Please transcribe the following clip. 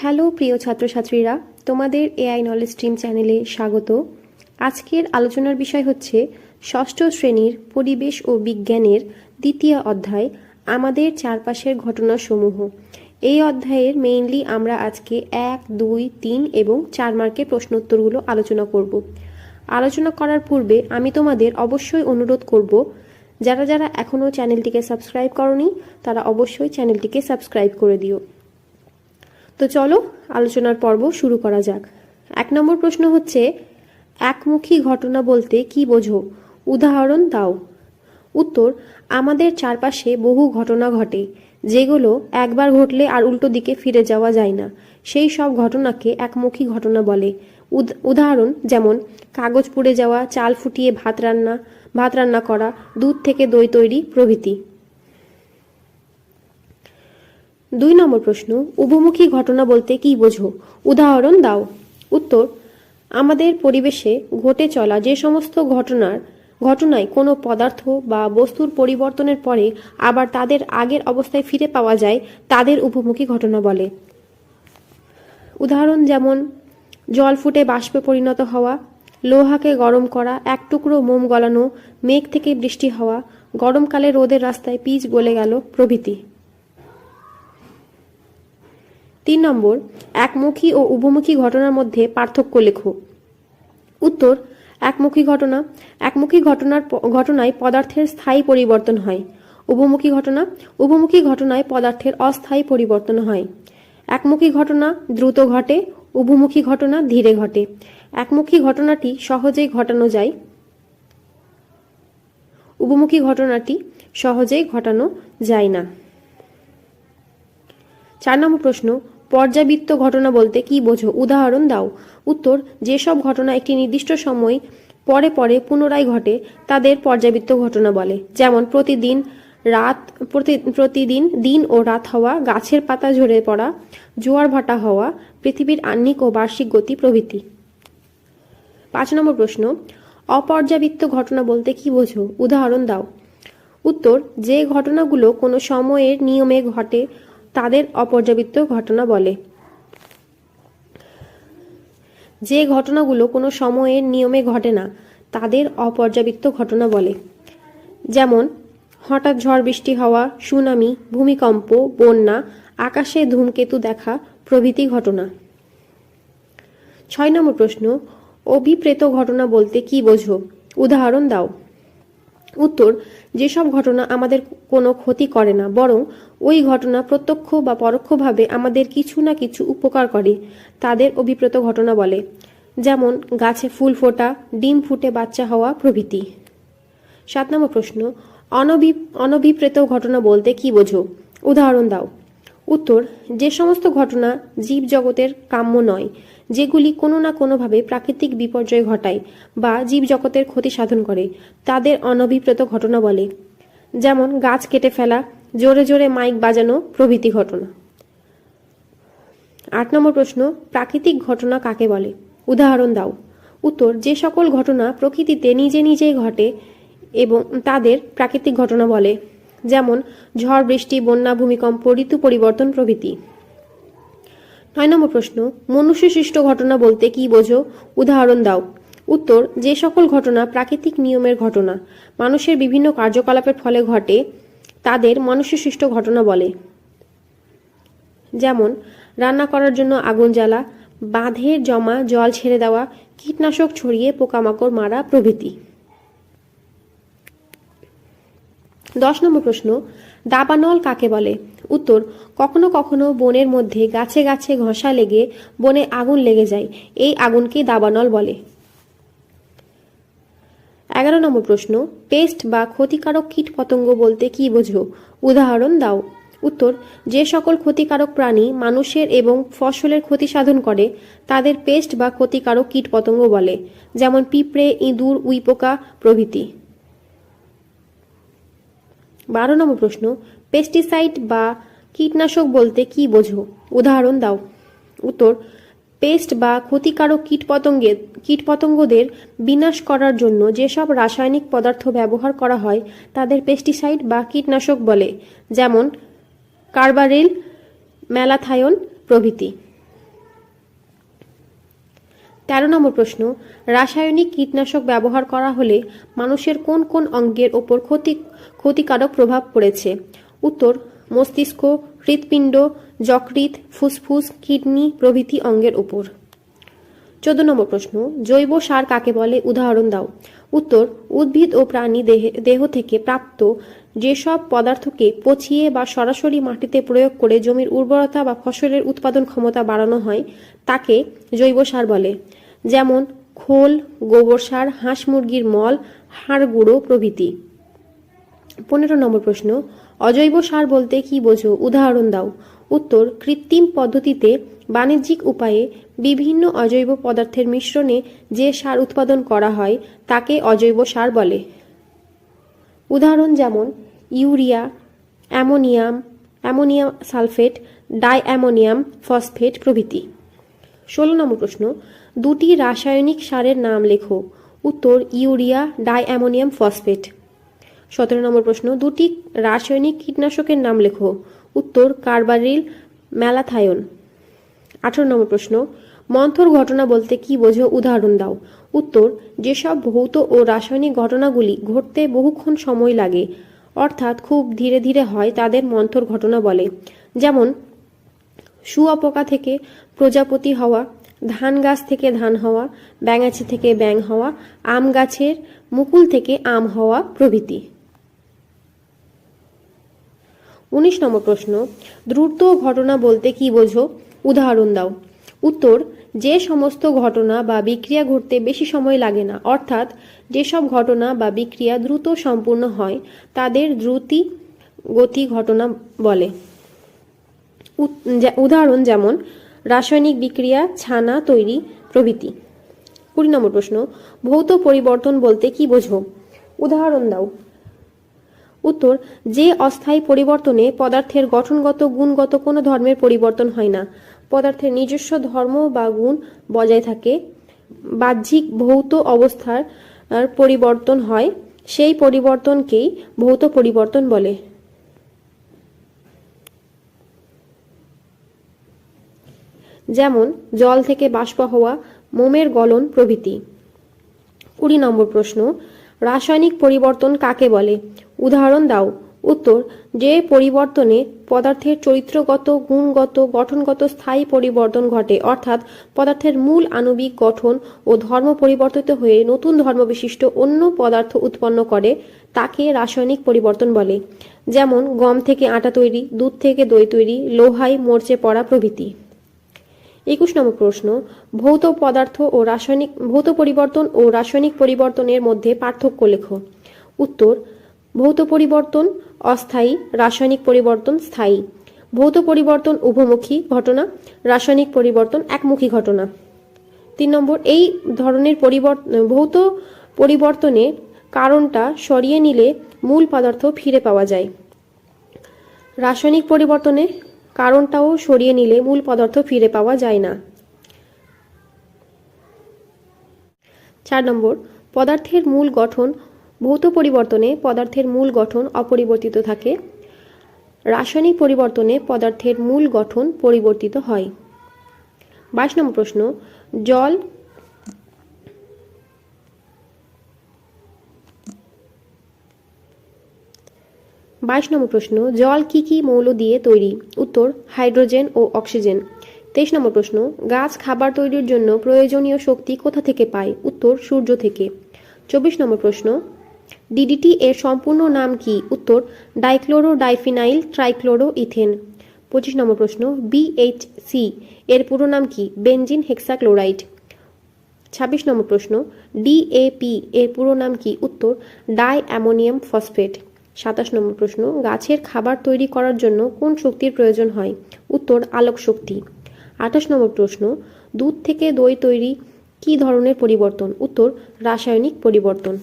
Hello, প্রিয় ছাত্রছাত্রীরা, তোমাদের এআই নলেজ স্ট্রিম চ্যানেলে স্বাগত। আজকের আলোচনার বিষয় হচ্ছে ষষ্ঠ শ্রেণির পরিবেশ ও বিজ্ঞানের দ্বিতীয় অধ্যায়, আমাদের চারপাশের ঘটনাসমূহ। এই অধ্যায়ের মেইনলি আমরা আজকে এক, দুই, তিন এবং চার মার্কের প্রশ্নোত্তরগুলো আলোচনা করব। আলোচনা করার পূর্বে আমি তোমাদের অবশ্যই অনুরোধ করব, যারা যারা এখনও চ্যানেলটিকে সাবস্ক্রাইব করনি, তারা অবশ্যই চ্যানেলটিকে সাবস্ক্রাইব করে দিও। তো চলো, আলোচনার পর্ব শুরু করা যাক। এক নম্বর প্রশ্ন হচ্ছে, একমুখী ঘটনা বলতে কি বোঝো? উদাহরণ দাও। উত্তর, আমাদের চারপাশে বহু ঘটনা ঘটে, যেগুলো একবার ঘটলে আর উল্টো দিকে ফিরে যাওয়া যায় না। সেই সব ঘটনাকে একমুখী ঘটনা বলে। উদ- উদাহরণ যেমন, কাগজ পুড়ে যাওয়া, চাল ফুটিয়ে ভাত রান্না ভাত রান্না করা, দুধ থেকে দই তৈরি প্রভৃতি। দুই নম্বর প্রশ্ন, উভমুখী ঘটনা বলতে কি বোঝো? উদাহরণ দাও। উত্তর, আমাদের পরিবেশে ঘটে চলা যে সমস্ত ঘটনার, ঘটনায় কোনো পদার্থ বা বস্তুর পরিবর্তনের পরে আবার তাদের আগের অবস্থায় ফিরে পাওয়া যায়, তাদের উপমুখী ঘটনা বলে। উদাহরণ যেমন, জল ফুটে বাষ্পে পরিণত হওয়া, লোহাকে গরম করা, এক টুকরো মোম গলানো, মেঘ থেকে বৃষ্টি হওয়া, গরমকালে রোদের রাস্তায় পিচ গলে গেল প্রভৃতি। তিন নম্বর, একমুখী ও উভমুখী ঘটনার মধ্যে পার্থক্য লেখো। উত্তর, একমুখী ঘটনা। একমুখী ঘটনার ঘটনায় পদার্থের স্থায়ী পরিবর্তন হয়। উভমুখী ঘটনা, উভমুখী ঘটনায় পদার্থের অস্থায়ী পরিবর্তন হয়। একমুখী ঘটনা দ্রুত ঘটে, উভমুখী ঘটনা ধীরে ঘটে। একমুখী ঘটনাটি সহজেই ঘটানো যায়। উভমুখী ঘটনাটি সহজেই ঘটানো যায় না। চার নম্বর প্রশ্ন পর্যাবৃত্ত ঘটনা বলতে কি বোঝো? উদাহরণ দাও। উত্তর, যেসব ঘটনা একটি নির্দিষ্ট সময় পরে পরে পুনরায় ঘটে, তাদের পর্যাবৃত্ত ঘটনা বলে। যেমন, প্রতিদিন রাত, প্রতি, প্রতিদিন দিন ও রাত হওয়া, গাছের পাতা ঝরে পড়া, জোয়ার ভাটা হওয়া, পৃথিবীর আহ্নিক ও বার্ষিক গতি প্রভৃতি। পাঁচ নম্বর প্রশ্ন, অপর্যাবৃত্ত ঘটনা বলতে কি বোঝো? উদাহরণ দাও। উত্তর, যে ঘটনাগুলো কোনো সময়ের নিয়মে ঘটে তাদের অপর্যাবৃত্ত ঘটনা বলে। যে ঘটনাগুলো কোনো সময়ের নিয়মে ঘটে না, তাদের অপর্যাবৃত্ত ঘটনা বলে। যেমন, হঠাৎ ঝড় বৃষ্টি হওয়া, সুনামি, ভূমিকম্প, বন্যা, আকাশে ধূমকেতু দেখা প্রভৃতি ঘটনা। ছয় নম্বর প্রশ্ন, অভিপ্রেত ঘটনা বলতে কি বোঝো? উদাহরণ দাও। উত্তর, যেসব ঘটনা আমাদের কোনো ক্ষতি করে না, বরং ওই ঘটনা প্রত্যক্ষ বা পরোক্ষভাবে আমাদের কিছু না কিছু উপকার করে, তাদের অভিপ্রেত ঘটনা বলে। যেমন, গাছে ফুল ফোটা, ডিম ফুটে বাচ্চা হওয়া প্রভৃতি। সাত নম্বর প্রশ্ন অনভি অনভিপ্রেত ঘটনা বলতে কি বোঝো? উদাহরণ দাও। উত্তর, যে সমস্ত ঘটনা জীব জগতের কাম্য নয়, যেগুলি কোনো না কোনোভাবে প্রাকৃতিক বিপর্যয় ঘটায় বা জীব জগতের ক্ষতি সাধন করে, তাদের অনভিপ্রেত ঘটনা বলে। যেমন, গাছ কেটে ফেলা, জোরে জোরে মাইক বাজানো প্রভৃতি ঘটনা। আট নম্বর প্রশ্ন, প্রাকৃতিক ঘটনা কাকে বলে? উদাহরণ দাও। উত্তর, যে সকল ঘটনা প্রকৃতিতে নিজে নিজেই ঘটে এবং তাদের প্রাকৃতিক ঘটনা বলে। যেমন ঝড়, বৃষ্টি, বন্যা, ভূমিকম্প, ঋতু পরিবর্তন প্রভৃতি। নয় নম্বর প্রশ্ন মনুষ্য সৃষ্ট ঘটনা বলতে কি বোঝো? উদাহরণ দাও। উত্তর, যে সকল ঘটনা প্রাকৃতিক নিয়মের ঘটনা, মানুষের বিভিন্ন কার্যকলাপের ফলে ঘটে, তাদের মনুষ্য সৃষ্ট ঘটনা বলে। যেমন, রান্না করার জন্য আগুন জ্বালা বাঁধের জমা জল ছেড়ে দেওয়া, কীটনাশক ছড়িয়ে পোকামাকড় মারা প্রভৃতি। দশ নম্বর প্রশ্ন, দাবানল কাকে বলে? উত্তর, কখনো কখনো বনের মধ্যে গাছে গাছে ঘষা লেগে বনে আগুন লেগে যায়, এই আগুনকে দাবানল বলে। এগারো নম্বর প্রশ্ন, পেস্ট বা ক্ষতিকারক কীট পতঙ্গ বলতে কি বোঝো? উদাহরণ দাও। উত্তর, যে সকল ক্ষতিকারক প্রাণী মানুষের এবং ফসলের ক্ষতি সাধন করে, তাদের পেস্ট বা ক্ষতিকারক কীট পতঙ্গ বলে, যেমন পিঁপড়ে, ইঁদুর, উইপোকা প্রভৃতি। বারো নম্বর প্রশ্ন পেস্টিসাইড বা কীটনাশক বলতে কি বোঝো? উদাহরণ দাও। উত্তর পেস্ট বা ক্ষতিকারক কীটপতঙ্গের কীটপতঙ্গদের বিনাশ করার জন্য যেসব রাসায়নিক পদার্থ ব্যবহার করা হয়, তাদের পেস্টিসাইড বা কীটনাশক বলে, যেমন কার্বারিল ম্যালাথায়ন প্রভৃতি। তেরো নম্বর প্রশ্ন, রাসায়নিক কীটনাশক ব্যবহার করা হলে মানুষের কোন কোন অঙ্গের ওপর ক্ষতি, ক্ষতিকারক প্রভাব পড়েছে? উত্তর, মস্তিষ্ক, হৃৎপিণ্ড, যকৃৎ, ফুসফুস, কিডনি প্রভৃতি অঙ্গের উপর চোদ্দ নম্বর প্রশ্ন, জৈব সার কাকে বলে? উদাহরণ দাও। উত্তর, উদ্ভিদ ও প্রাণী দেহে থেকে প্রাপ্ত যেসব পদার্থকে পচিয়ে বা সরাসরি মাটিতে প্রয়োগ করে জমির উর্বরতা বা ফসলের উৎপাদন ক্ষমতা বাড়ানো হয়, তাকে জৈব সার বলে। যেমন, খোল, গোবর সার, হাঁস মুরগির মল, হাড় গুঁড়ো প্রভৃতি। পনেরো নম্বর প্রশ্ন অজৈব সার বলতে কি বোঝো? উদাহরণ দাও। উত্তর, কৃত্রিম পদ্ধতিতে বাণিজ্যিক উপায়ে বিভিন্ন অজৈব পদার্থের মিশ্রণে যে সার উৎপাদন করা হয়, তাকে অজৈব সার বলে। উদাহরণ যেমন, urea, ammonium ammonium sulphate di ammonium phosphate প্রভৃতি। ষোলো নম্বর প্রশ্ন, দুটি রাসায়নিক সারের নাম লেখো। উত্তর, ইউরিয়া ডাই অ্যামোনিয়াম ফসফেট। সতেরো নম্বর প্রশ্ন, দুটি রাসায়নিক কীটনাশকের নাম লেখো। উত্তর, কার্বারিল ম্যালাথায়ন। আঠারো নম্বর প্রশ্ন, মন্থর ঘটনা বলতে কি বোঝো? উদাহরণ দাও। উত্তর, যেসব ভৌত ও রাসায়নিক ঘটনাগুলি ঘটতে বহুক্ষণ সময় লাগে, অর্থাৎ খুব ধীরে ধীরে হয়, তাদের মন্থর ঘটনা বলে। যেমন, শুয়োপোকা থেকে প্রজাপতি হওয়া, ধান গাছ থেকে ধান হওয়া, ব্যাঙাচি থেকে ব্যাং হওয়া, আম গাছের মুকুল থেকে আম হওয়া প্রভৃতি। উনিশ নম্বর প্রশ্ন, দ্রুত ঘটনা বলতে কি বোঝো? উদাহরণ দাও। উত্তর, যে সমস্ত ঘটনা বা বিক্রিয়া ঘটতে বেশি সময় লাগে না, অর্থাৎ যেসব ঘটনা বা বিক্রিয়া দ্রুত সম্পূর্ণ হয়, তাদের দ্রুতি গতি ঘটনা বলে। উদাহরণ যেমন, রাসায়নিক বিক্রিয়া, ছানা তৈরি প্রভৃতি। কুড়ি নম্বর প্রশ্ন, ভৌত পরিবর্তন বলতে কি বোঝো? উদাহরণ দাও। উত্তর, যে অস্থায়ী পরিবর্তনে পদার্থের গঠনগত, গুণগত কোনো ধর্মের পরিবর্তন হয় না। পদার্থের নিজস্ব ধর্ম বা গুণ বজায় থাকে। বাহ্যিক ভৌত অবস্থার পরিবর্তন হয়। সেই পরিবর্তনকেই ভৌত পরিবর্তন বলে। যেমন, জল থেকে বাষ্প হওয়া মোমের গলন প্রভৃতি। কুড়ি নম্বর প্রশ্ন রাসায়নিক পরিবর্তন কাকে বলে? উদাহরণ দাও। উত্তর, যে পরিবর্তনে পদার্থের চরিত্রগত, গুণগত, গঠনগত স্থায়ী পরিবর্তন ঘটে, অর্থাৎ পদার্থের মূল আণবিক গঠন ও ধর্ম পরিবর্তিত হয়ে নতুন ধর্মবিশিষ্ট অন্য পদার্থ উৎপন্ন করে, তাকে রাসায়নিক পরিবর্তন বলে। যেমন, গম থেকে আটা তৈরি, দুধ থেকে দই তৈরি, লোহায় মরচে পড়া প্রভৃতি। একুশ নম্বর প্রশ্ন, ভৌত পদার্থ ও রাসায়নিক, ভৌত পরিবর্তন ও রাসায়নিক পরিবর্তনের মধ্যে পার্থক্য লেখো। উত্তর, ভৌত পরিবর্তন অস্থায়ী, রাসায়নিক পরিবর্তন স্থায়ী। ভৌত পরিবর্তন উভমুখী ঘটনা, রাসায়নিক পরিবর্তন একমুখী ঘটনা। তিন নম্বর, এই ধরনের পরিবর্তন ভৌত পরিবর্তনের কারণটা সরিয়ে নিলে মূল পদার্থ ফিরে পাওয়া যায়। রাসায়নিক পরিবর্তনে কারণটাও সরিয়ে নিলে মূল পদার্থ ফিরে পাওয়া যায় না। চার নম্বর, পদার্থের মূল গঠন, ভৌত পরিবর্তনে পদার্থের মূল গঠন অপরিবর্তিত থাকে। রাসায়নিক পরিবর্তনে পদার্থের মূল গঠন পরিবর্তিত হয়। বাইশ নম্বর প্রশ্ন, জল বাইশ নম্বর প্রশ্ন, জল কি কি মৌল দিয়ে তৈরি? উত্তর, হাইড্রোজেন ও অক্সিজেন। তেইশ নম্বর প্রশ্ন, গাছ খাবার তৈরির জন্য প্রয়োজনীয় শক্তি কোথা থেকে পায়? উত্তর, সূর্য থেকে। চব্বিশ নম্বর প্রশ্ন, ডিডিটি এর সম্পূর্ণ নাম কি? উত্তর ডাইক্লোরো ডাইফিনাইল ট্রাইক্লোরো ইথেন পঁচিশ নম্বর প্রশ্ন বিএইচসি এর পুরো নাম কি? Benzene hexachloride. ছাব্বিশ নম্বর প্রশ্ন ডিএপি এর পুরো নাম কি? উত্তর, ডাই অ্যামোনিয়াম ফসফেট। সাতাশ নম্বর প্রশ্ন, গাছের খাবার তৈরি করার জন্য কোন শক্তির প্রয়োজন হয়? উত্তর, আলোক শক্তি। আঠাশ নম্বর প্রশ্ন, দুধ থেকে দই তৈরি কী ধরনের পরিবর্তন? উত্তর, রাসায়নিক পরিবর্তন।